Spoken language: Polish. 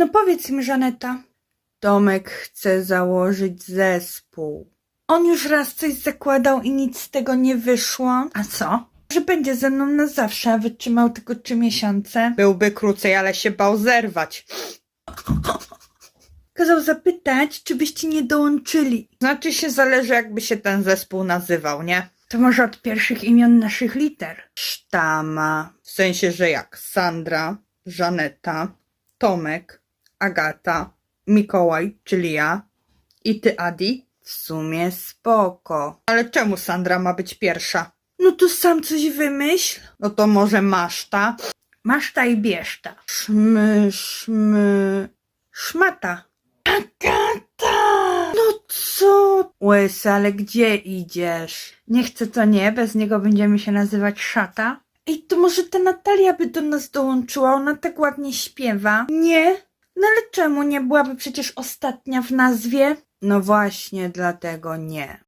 No powiedz mi, Żaneta. Tomek chce założyć zespół. On już raz coś zakładał i nic z tego nie wyszło. A co? Że będzie ze mną na zawsze, a wytrzymał tylko trzy miesiące. Byłby krócej, ale się bał zerwać. Kazał zapytać, czy byście nie dołączyli. Znaczy się zależy, jakby się ten zespół nazywał, nie? To może od pierwszych imion naszych liter. Sztama. W sensie, że jak Sandra, Żaneta, Tomek, Agata, Mikołaj, czyli ja i ty, Adi. W sumie spoko. Ale czemu Sandra ma być pierwsza? No to sam coś wymyśl. No to może maszta? Maszta i bieszta. Szmy, szmy... Szmata. Agata! No co? Łys, ale gdzie idziesz? Nie chcę to nie, bez niego będziemy się nazywać szata. Ej, to może ta Natalia by do nas dołączyła, ona tak ładnie śpiewa. Nie? No ale czemu nie byłaby przecież ostatnia w nazwie? No właśnie, dlatego nie.